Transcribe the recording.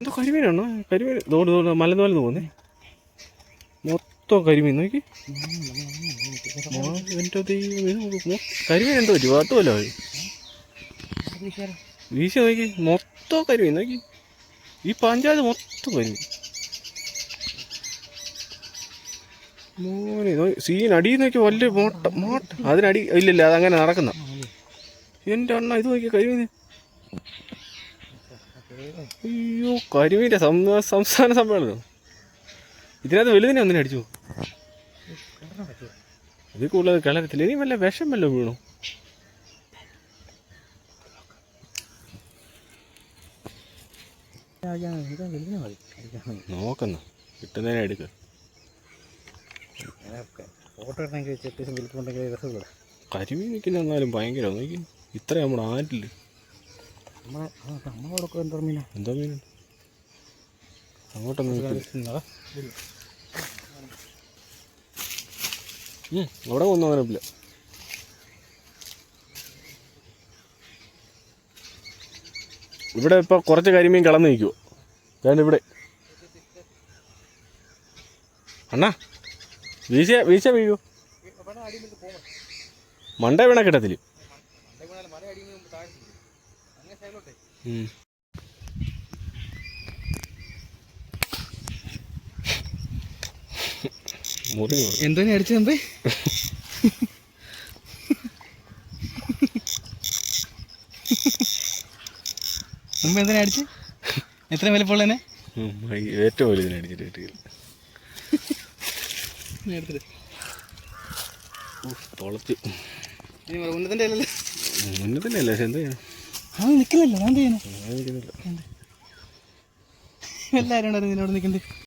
എന്തോ കരിമീനാണോ? കരിമീൻ. തോട് തോട് മലന്നോലെ തോന്നേ മൊത്തം കരിമീൻ. നോക്കി. കരിമീൻ എന്തോ പറ്റി വാട്ടുമല്ലോ വീശ നോക്കി. മൊത്തം കരിമീൻ. നോക്കി. ഈ പഞ്ചായത്ത് മൊത്തം കരിമീൻ. മോനെ സീൻ അടിയിൽ നോക്കി വലിയ മോട്ട മോട്ട അതിനടി ഇല്ലില്ല അതങ്ങനെ നടക്കുന്ന. എന്റെ അണ്ണ ഇത് നോക്കി കരിമീൻ അയ്യോ കരിമീന്റെ സംസ്ഥാന സമ്മേളനം ഇതിനകത്ത് വലുതിനെ ഒന്നിനെ അടിച്ചു ഇത് കൂടുതൽ കളരത്തില്ല ഇനി വല്ല വിഷം വല്ല വീണു? നോക്കുന്ന കിട്ടുന്നതിനെ എടുക്ക. കരിമീൻ നിൽക്കുന്ന എന്നാലും ഭയങ്കര ഇത്രയും ഇത്ര നമ്മുടെ ആറ്റില്ല നമ്മളെ നമ്മളെ കൊടുക്കും എന്തോ മീനാ? എന്തോ മീൻ? അങ്ങോട്ടൊന്നും അവിടെ ഒന്നും അങ്ങനെ ഇല്ല. ഇവിടെ ഇപ്പൊ കുറച്ച് കരിമീൻ കളന്ന് നിൽക്കുവോ. ഞാൻ ഇവിടെ. അണ്ണാ വീശ വീശ വീഴൂ. മണ്ട വീണ കിട്ടത്തില്ല. എന്തോ അടിച്ചു നമ്പേ മുമ്പ് എന്തിനാ അടിച്ച്? എത്ര വലിപ്പമുള്ള തന്നെ ഏറ്റവും വലുതിനെ അടിച്ചിട്ട് കിട്ടിയില്ല. എടുത്തിട്ട്. തുളച്ച് ഇനി ഉന്നതന്റെ അല്ലല്ലോ. തന്നെ അല്ലേ പക്ഷെ എന്താ ആ നിൽക്കുന്നില്ല ഞാൻ ചെയ്യുന്നു? എല്ലാവരും ഉണ്ടായിരുന്നു ഇതിനോട് നിൽക്കുന്നത്?